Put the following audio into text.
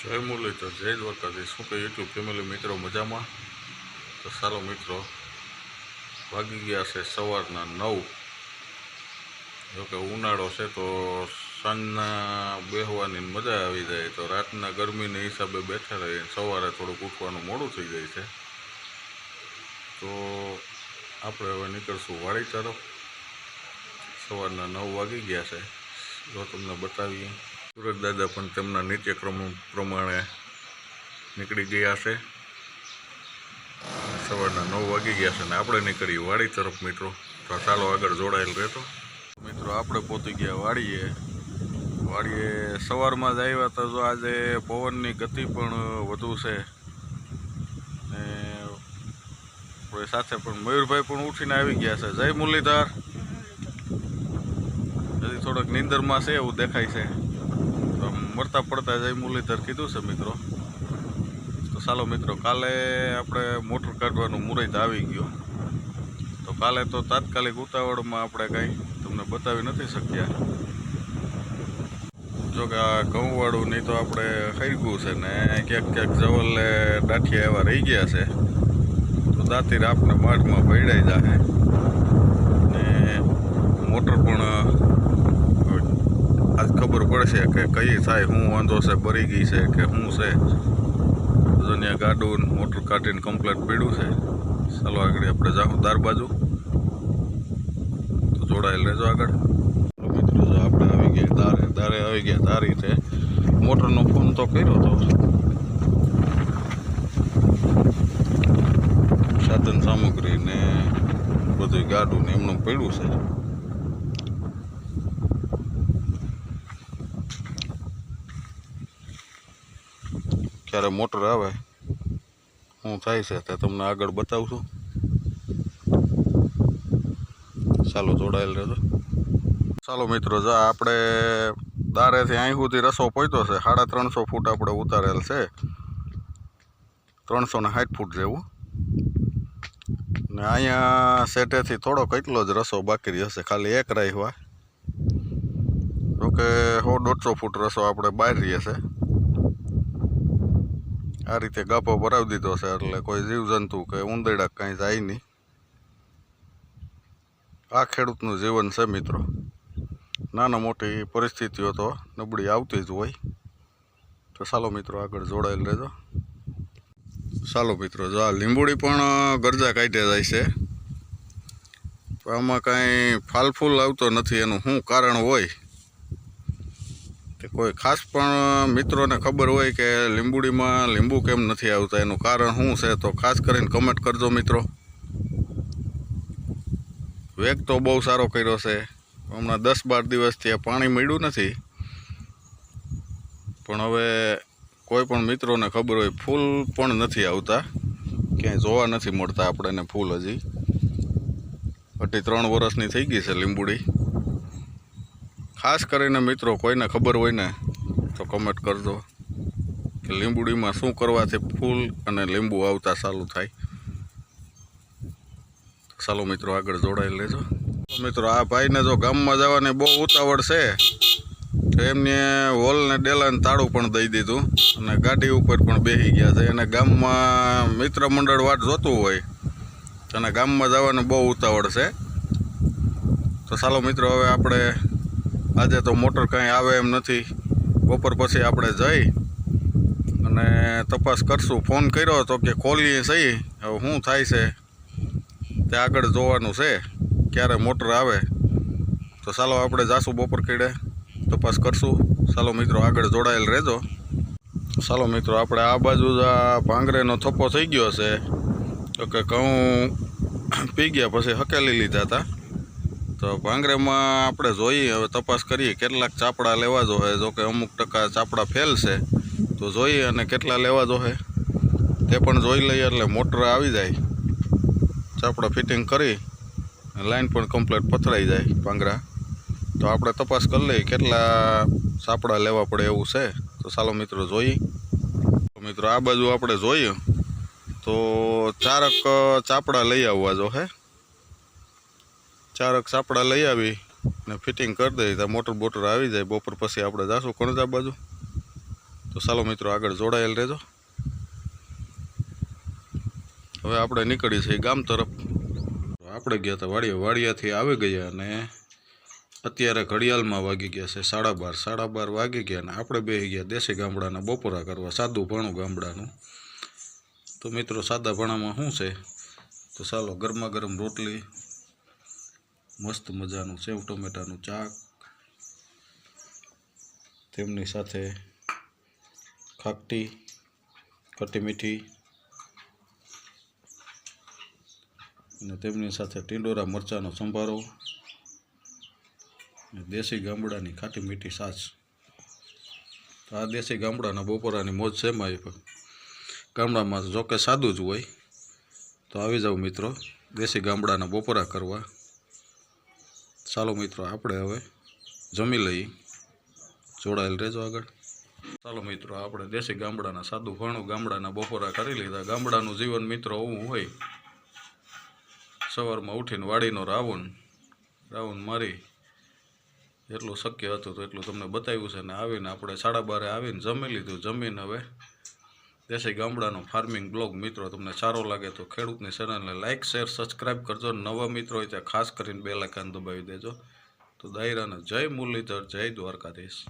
જય મુરલીધર જય દ્વારકાધીશ. શું કે યુટ્યુબ ફેમિલી મિત્રો મજામાં? તો સારો મિત્રો, વાગી ગયા છે સવારના નવ. જોકે ઉનાળો છે તો સાંજના બેહવાની મજા આવી જાય તો રાતના ગરમીને હિસાબે બેઠા રહીએ. સવારે થોડુંક ઉઠવાનું મોડું થઈ જાય છે. તો આપણે હવે નીકળશું વાડી તરફ. સવારના નવ વાગી ગયા છે. જો તમને બતાવીએ. સુરત દાદા પણ તેમના નિત્યક્રમ પ્રમાણે નીકળી ગયા છે. સવારના નવ વાગી ગયા છે ને આપણે નીકળીએ વાડી તરફ, મિત્રો. તો ચાલો આગળ જોડાયેલ રહેતો. મિત્રો, આપણે પહોંચી ગયા વાડીએ. વાડીએ સવારમાં જ આવ્યા તો જો આજે પવનની ગતિ પણ વધુ છે. ને સાથે પણ મયુરભાઈ પણ ઉઠીને આવી ગયા છે. જય મુરલીધર. હજી થોડોક નીંદરમાં છે એવું દેખાય છે. તો મરતા પડતા જય મુરલીધર કીધું છે મિત્રો. તો ચાલો મિત્રો, કાલે આપણે મોટર કાઢવાનું મુહૂર્ત આવી ગયું. તો કાલે તો તાત્કાલિક ઉતાવળમાં આપણે કાંઈ તમને બતાવી નથી શક્યા. જો કે આ ઘઉંવાળું નહીં તો આપણે ખરીગું છે ને ક્યાંક ક્યાંક જવલે દાઠિયા એવા રહી ગયા છે. તો દાતીર આપને માઠમાં પડાઈ જાહે ને મોટર પણ આજ ખબર પડશે કે કઈ થાય શું વાંધો છે ભરી ગઈ છે કે શું છે? દુનિયા ગાડું, મોટર કાઢીને કમ્પ્લેટ પીડ્યું છે. ચાલો આગળ આપણે જાઉં દાર બાજુ. તો જોડાયેલ રહેજો આગળ. મિત્રો, જો આપણે આવી ગયા દારે દારે આવી ગયા દારી છે. મોટરનો ફોન તો કર્યો તો. સાધન સામગ્રી ને બધું ગાડું ને એમનું પડ્યું છે. ક્યારે મોટર આવે શું થાય છે તે તમને આગળ બતાવશું. ચાલો જોડાયેલ રહેજો. ચાલો મિત્રો, જા આપણે દારેથી અહીં સુધી રસો પહોંચ્યો છે, સાડા ત્રણસો ફૂટ આપણે ઉતારેલ છે. ત્રણસો ને સાઠ ફૂટ જેવું. ને અહીંયા સેટેથી થોડો કેટલો જ રસો બાકી રહેશે ખાલી એક રાહવા જોકે સો દોઢસો ફૂટ રસો આપણે બહાર રહીએ છે આ રીતે ગાપો ભરાવી દીધો છે એટલે કોઈ જીવજંતુ કે ઉંદરડા કંઈ જાય નહીં. આ ખેડૂતનું જીવન છે મિત્રો. નાના મોટી પરિસ્થિતિઓ તો નબળી આવતી જ હોય. તો ચાલો મિત્રો આગળ જોડાયેલ રહેજો. ચાલો મિત્રો, જો આ લીંબુડી પણ ગરજા કાઢે જાય છે. તો આમાં કાંઈ ફાલફૂલ આવતો નથી એનું શું કારણ હોય? તે કોઈ ખાસ પણ મિત્રોને ખબર હોય કે લીંબુડીમાં લીંબુ કેમ નથી આવતા? એનું કારણ શું છે? તો ખાસ કરીને કમેન્ટ કરજો મિત્રો. વેગ તો બહુ સારો કર્યો છે. હમણાં દસ બાર દિવસથી પાણી મળ્યું નથી. પણ હવે કોઈ પણ મિત્રોને ખબર હોય, ફૂલ પણ નથી આવતા. ક્યાંય જોવા નથી મળતા આપણને ફૂલ હજી. અઢી ત્રણ વર્ષની થઈ ગઈ છે લીંબુડી. ખાસ કરીને મિત્રો, કોઈને ખબર હોય ને, તો કમેન્ટ કરજો કે લીંબુડીમાં શું કરવાથી ફૂલ અને લીંબુ આવતા ચાલુ થાય. ચાલો મિત્રો, આગળ જોડાઈ લેજો. મિત્રો, આ ભાઈને જો ગામમાં જવાની બહુ ઉતાવળ છે, તો એમને હોલને ડેલાને તાળું પણ દઈ દીધું અને ગાડી ઉપર પણ બેસી ગયા છે. અને ગામમાં મિત્ર મંડળ વાટ જોતું હોય અને ગામમાં જવાની બહુ ઉતાવળ છે. તો ચાલો મિત્રો, હવે આપણે આજે તો મોટર કાંઈ આવે એમ નથી. બપોર પછી આપણે જઈ અને તપાસ કરશું. ફોન કર્યો હતો કે ખોલીએ સહી. હવે શું થાય છે? તે આગળ જોવાનું છે ક્યારે મોટર આવે. તો ચાલો આપણે જાશું બપોર કીડે. તપાસ કરશું. ચાલો મિત્રો, આગળ જોડાયેલ રહેજો. ચાલો મિત્રો, આપણે આ બાજુ જ આ ભાંગરેનો થપ્પો થઈ ગયો છે. તો કે ઘઉં પી ગયા, પછી હકેલી લીધા હતા. તો ભાંગરેમાં આપણે જોઈએ, હવે તપાસ કરીએ, કેટલાક ચાપડા લેવા જોઈએ જો કે અમુક ટકા ચાપડા ફેલ છે. તો જોઈએ અને કેટલા લેવા જોઈએ તે પણ જોઈ લઈએ એટલે મોટર આવી જાય. ચાપડા ફિટિંગ કરી લાઈન પણ કમ્પ્લીટ પથરાઈ જાય ભાંગરા. તો આપણે તપાસ કરી લઈએ કેટલા ચાપડા લેવા પડે એવું છે. તો ચાલો મિત્રો જોઈએ. મિત્રો આ બાજુ આપણે જોઈએ. તો ચારક ચાપડા લઈ આવવા જો હે. ચારક ચાપડા લઈ આવી ને ફિટિંગ કરી દઈ તો મોટર બોટર આવી જાય, બપોર પછી આપણે જાશું કણજા બાજુ. તો ચાલો મિત્રો, આગળ જોડાયેલ રહેજો. હવે આપણે નીકળી છીએ ગામ તરફ. આપણે ગયા હતા વાડિયા વાડિયાથી આવી ગયા અને અત્યારે ઘડિયાળમાં વાગી ગયા છે સાડા બાર સાડા બાર વાગી ગયા અને આપણે બેસી ગયા દેશી ગામડાના બપોરા કરવા, સાદું ભણું ગામડાનું. તો મિત્રો, સાદા ભણામાં શું છે? તો ચાલો ગરમા ગરમ રોટલી મસ્ત મજાનું સેવ ટમેટાનું ચાક. તેમની સાથે ખાકટી ખટ્ટી મીઠી અને તેમની સાથે ટીંડોરા મરચાંનો સંભારો અને દેશી ગામડાની ખાટી મીઠી છાશ. તો આ દેશી ગામડાના બપોરાની મોજ છે મારી ગામડામાં જોકે સાદું જ હોય. તો આવી જાઓ મિત્રો, દેશી ગામડાના બપોરા કરવા. ચાલો મિત્રો, આપણે હવે જમી લઈએ. જોડાયેલ રહેજો આગળ. ચાલો મિત્રો, આપણે દેશી ગામડાના સાદું ભણું ગામડાના બપોરા કરી લીધા. ગામડાનું જીવન મિત્રો એવું હોય, સવારમાં ઉઠીને વાડીનો રાવણ રાવણ મારી જેટલું શક્ય હતું તો એટલું તમને બતાવ્યું છે ને આવીને આપણે સાડા બારે આવીને જમી લીધું. જમીને હવે દેશી ગામડાનો ફાર્મિંગ બ્લોગ મિત્રો, તમને સારો લાગે તો ખેડૂતની ચેનલને લાઇક શેર સબસ્ક્રાઈબ કરજો. નવા મિત્રો હોય ત્યાં ખાસ કરીને બે લાખાને દબાવી દેજો. તો દાયરાને જય મુરલીધર, જય દ્વારકાધીશ.